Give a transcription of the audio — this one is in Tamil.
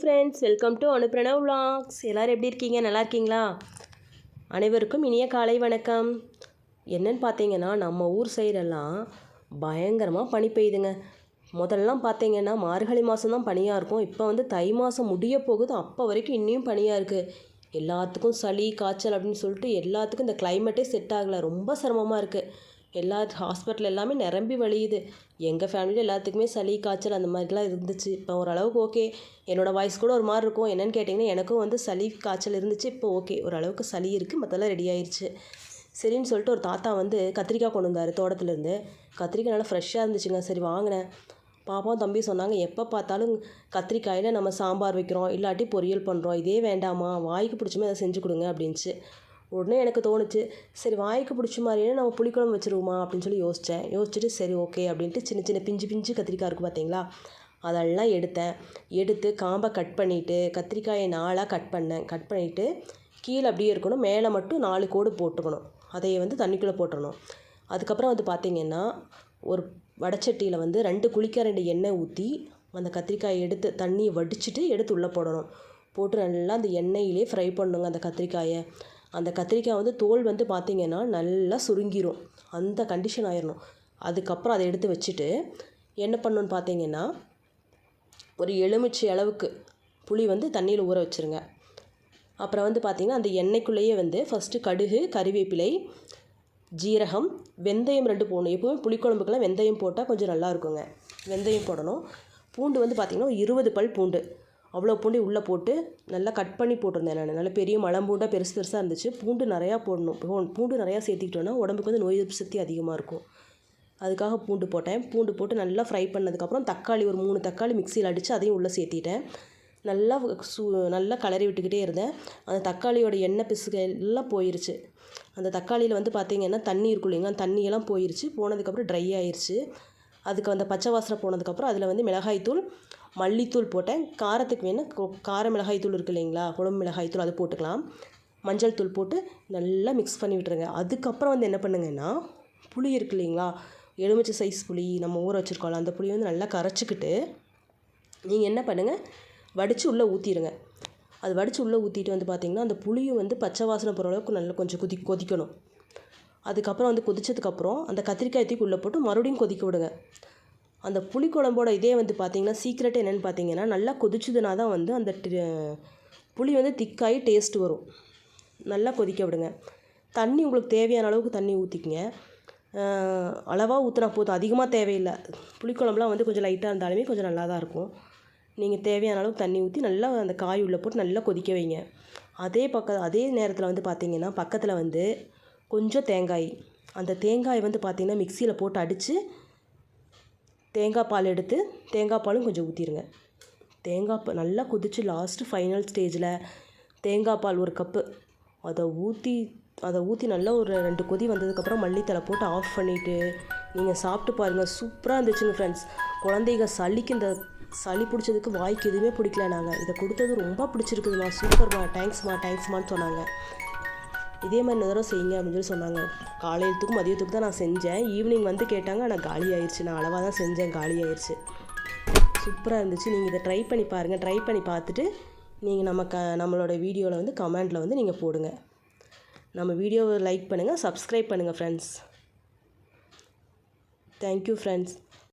Friends welcome to Anuprana vlogs எல்லோரும் எப்படி இருக்கீங்க? நல்லா இருக்கீங்களா? அனைவருக்கும் இனிய காலை வணக்கம். என்னன்னு பார்த்தீங்கன்னா நம்ம ஊர் சைடெல்லாம் பயங்கரமாக பனி பெய்யுதுங்க. முதல்லாம் பார்த்தீங்கன்னா மார்கழி மாதம் தான் பனியாக இருக்கும். இப்போ வந்து தை மாதம் முடிய போகுது. அப்போ வரைக்கும் இன்னும் பனியாக இருக்குது எல்லாத்துக்கும் சளி காய்ச்சல் அப்படின்னு சொல்லிட்டு எல்லாத்துக்கும் இந்த கிளைமேட்டே செட் ஆகலை. ரொம்ப சிரமமாக இருக்குது எல்லா ஹாஸ்பிட்டல் எல்லாமே நிரம்பி வழியுது. எங்கள் ஃபேமிலியில் எல்லாத்துக்குமே சளி காய்ச்சல் அந்த மாதிரிலாம் இருந்துச்சு. இப்போ ஓரளவுக்கு ஓகே என்னோடய வாய்ஸ் கூட ஒரு மாதிரி இருக்கும். என்னென்னு கேட்டிங்கன்னா எனக்கும் வந்து சளி காய்ச்சல் இருந்துச்சு. இப்போ ஓகே ஓரளவுக்கு சளி இருக்குது மற்றெல்லாம் ரெடி ஆயிடுச்சு சரின்னு சொல்லிட்டு ஒரு தாத்தா வந்து கத்திரிக்காய் கொண்டு வந்தார் தோட்டத்துலேருந்து கத்திரிக்காய் நல்லா ஃப்ரெஷ்ஷாக இருந்துச்சுங்க. சரி வாங்கினேன். பாப்பாவும் தம்பி சொன்னாங்க எப்போ பார்த்தாலும் கத்திரிக்காயில் நம்ம சாம்பார் வைக்கிறோம். இல்லாட்டி பொரியல் பண்ணுறோம் இதே வேண்டாமா வாய்க்கு பிடிச்ச அதை செஞ்சு கொடுங்க அப்படின்ச்சு உடனே எனக்கு தோணுச்சு சரி வாய்க்கு பிடிச்ச மாதிரியே நம்ம புளிக்குழம்பு வச்சுருவோமா அப்படின்னு சொல்லி யோசித்தேன் யோசிச்சுட்டு சரி ஓகே அப்படின்ட்டு சின்ன சின்ன பிஞ்சு பிஞ்சு கத்திரிக்காய் இருக்குது பார்த்தீங்களா அதெல்லாம் எடுத்தேன். எடுத்து காம்பை கட் பண்ணிவிட்டு கத்திரிக்காயை நாளாக கட் பண்ணேன். கட் பண்ணிவிட்டு கீழே அப்படியே இருக்கணும். மேலே மட்டும் நாலு கோடு போட்டுக்கணும். அதை வந்து தண்ணிக்குள்ளே போட்டுடணும் அதுக்கப்புறம் வந்து பார்த்திங்கன்னா ஒரு வடச்சட்டியில் வந்து ரெண்டு குளிக்கரண்டி எண்ணெய் ஊற்றி அந்த கத்திரிக்காயை எடுத்து தண்ணியை வடிச்சிட்டு எடுத்து உள்ளே போடணும். போட்டு நல்லா அந்த எண்ணெயிலே ஃப்ரை பண்ணுங்க அந்த கத்திரிக்காயை. அந்த கத்திரிக்காய் வந்து தோல் வந்து பார்த்திங்கன்னா நல்லா சுருங்கிரும். அந்த கண்டிஷன் ஆயிடணும் அதுக்கப்புறம் அதை எடுத்து வச்சுட்டு என்ன பண்ணணுன்னு பார்த்தீங்கன்னா ஒரு எலுமிச்சை அளவுக்கு புளி வந்து தண்ணியில் ஊற வச்சுருங்க. அப்புறம் வந்து பார்த்திங்கன்னா அந்த எண்ணெய்க்குள்ளேயே வந்து ஃபஸ்ட்டு கடுகு கறிவேப்பிலை ஜீரகம் வெந்தயம் ரெண்டு போடணும். எப்போவுமே புளிக்குழம்புக்கெல்லாம் வெந்தயம் போட்டால் கொஞ்சம் நல்லா இருக்குங்க. வெந்தயம் போடணும். பூண்டு வந்து பார்த்திங்கன்னா ஒரு இருபது பல் பூண்டு. அவ்வளோ பூண்டு உள்ளே போட்டு நல்லா கட் பண்ணி போட்டிருந்தேன் நான். நல்லா பெரிய மலம்பூண்டாக பெருசு பெருசாக இருந்துச்சு. பூண்டு நிறையா போடணும். பூண்டு நிறையா சேர்த்திக்கிட்டோன்னா உடம்புக்கு வந்து நோய் எதிர்ப்பு சக்தி அதிகமாக இருக்கும். அதுக்காக பூண்டு போட்டேன். பூண்டு போட்டு நல்லா ஃப்ரை பண்ணதுக்கப்புறம் தக்காளி ஒரு மூணு தக்காளி மிக்சியில் அடித்து அதையும் உள்ளே சேர்த்திட்டேன். நல்லா சூ நல்லா கலரி விட்டுக்கிட்டே இருந்தேன். அந்த தக்காளியோட எண்ணெய் பிசுகை எல்லாம் போயிருச்சு. அந்த தக்காளியில் வந்து பார்த்திங்கன்னா தண்ணி இருக்கும் இல்லைங்க அந்த தண்ணியெல்லாம் போயிருச்சு. போனதுக்கப்புறம் ட்ரை ஆயிடுச்சு அதுக்கு அந்த பச்சை வாசனை போனதுக்கப்புறம் அதில் வந்து மிளகாய்த்தூள் மல்லித்தூள் போட்டேன். காரத்துக்கு வேணால் கார மிளகாய் தூள் இருக்குது இல்லைங்களா? குழம்பு மிளகாய் தூள் அது போட்டுக்கலாம். மஞ்சள் தூள் போட்டு நல்லா மிக்ஸ் பண்ணி விட்டுருங்க. அதுக்கப்புறம் வந்து என்ன பண்ணுங்கன்னா புளி இருக்குது இல்லைங்களா? எலுமிச்சை சைஸ் புளி நம்ம ஊற வச்சுருக்கோம்ல அந்த புளி வந்து நல்லா கரைச்சிக்கிட்டு நீங்கள் என்ன பண்ணுங்கள் வடித்து உள்ளே ஊற்றிடுங்க அது வடித்து உள்ளே ஊற்றிட்டு வந்து பார்த்திங்கன்னா அந்த புளியும் வந்து பச்சை வாசனை போகிற அளவுக்கு நல்லா கொஞ்சம் கொதி கொதிக்கணும். அதுக்கப்புறம் வந்து கொதிச்சதுக்கப்புறம் அந்த கத்திரிக்காய் தூக்கி உள்ளே போட்டு மறுபடியும் கொதிக்க விடுங்க. அந்த புளிக்குழம்போட இதே வந்து பார்த்திங்கன்னா சீக்ரெட் என்னென்னு பார்த்தீங்கன்னா நல்லா கொதிச்சதுனா தான் வந்து அந்த புளி வந்து திக்காகி டேஸ்ட் வரும். நல்லா கொதிக்க விடுங்க. தண்ணி உங்களுக்கு தேவையான அளவுக்கு தண்ணி ஊற்றிக்கிங்க அளவாக ஊற்றினா போதும். அதிகமாக தேவையில்லை. புளிக்குழம்புலாம் வந்து கொஞ்சம் லைட்டாக இருந்தாலுமே கொஞ்சம் நல்லா தான் இருக்கும். நீங்கள் தேவையான அளவுக்கு தண்ணி ஊற்றி நல்லா அந்த காய் உள்ளே போட்டு நல்லா கொதிக்க வைங்க. அதே பக்கம் அதே நேரத்தில் வந்து பார்த்திங்கன்னா பக்கத்தில் வந்து கொஞ்சம் தேங்காய். அந்த தேங்காய் வந்து பார்த்திங்கன்னா மிக்சியில் போட்டு அடித்து தேங்காய் பால் எடுத்து தேங்காய் பாலும் கொஞ்சம் ஊற்றிடுங்க தேங்காய் பால் நல்லா கொதித்து லாஸ்ட்டு ஃபைனல் ஸ்டேஜில் தேங்காய் பால் ஒரு கப்பு. அதை ஊற்றி அதை ஊற்றி நல்லா ஒரு ரெண்டு கொதி வந்ததுக்கப்புறம் மல்லித்தலை போட்டு ஆஃப் பண்ணிவிட்டு நீங்கள் சாப்பிட்டு பாருங்கள் சூப்பராக இருந்துச்சுங்க ஃப்ரெண்ட்ஸ் குழந்தைங்க சளிக்கு இந்த சளி பிடிச்சதுக்கு வாய்க்கு எதுவுமே பிடிக்கல நாங்கள் இதை கொடுத்தது ரொம்ப பிடிச்சிருக்குதுமா. சூப்பர்மா தேங்க்ஸ்மா தேங்க்ஸ்மான்னு சொன்னாங்க. இதே மாதிரி தடவை செய்யுங்க அப்படின்னு சொல்லி சொன்னாங்க. காலையிலத்துக்கும் மதியத்துக்கும் தான் நான் செஞ்சேன். ஈவினிங் வந்து கேட்டாங்க ஆனால் காலி ஆயிடுச்சு நான் அளவாக தான் செஞ்சேன் காலி ஆயிடுச்சு சூப்பராக இருந்துச்சு. நீங்கள் இதை ட்ரை பண்ணி பாருங்கள் ட்ரை பண்ணி பார்த்துட்டு நீங்கள் நம்ம க நம்மளோட வீடியோவில் வந்து கமெண்ட்டில் வந்து நீங்கள் போடுங்க. நம்ம வீடியோவை லைக் பண்ணுங்கள் சப்ஸ்கிரைப் பண்ணுங்கள் ஃப்ரெண்ட்ஸ் தேங்க்யூ ஃப்ரெண்ட்ஸ்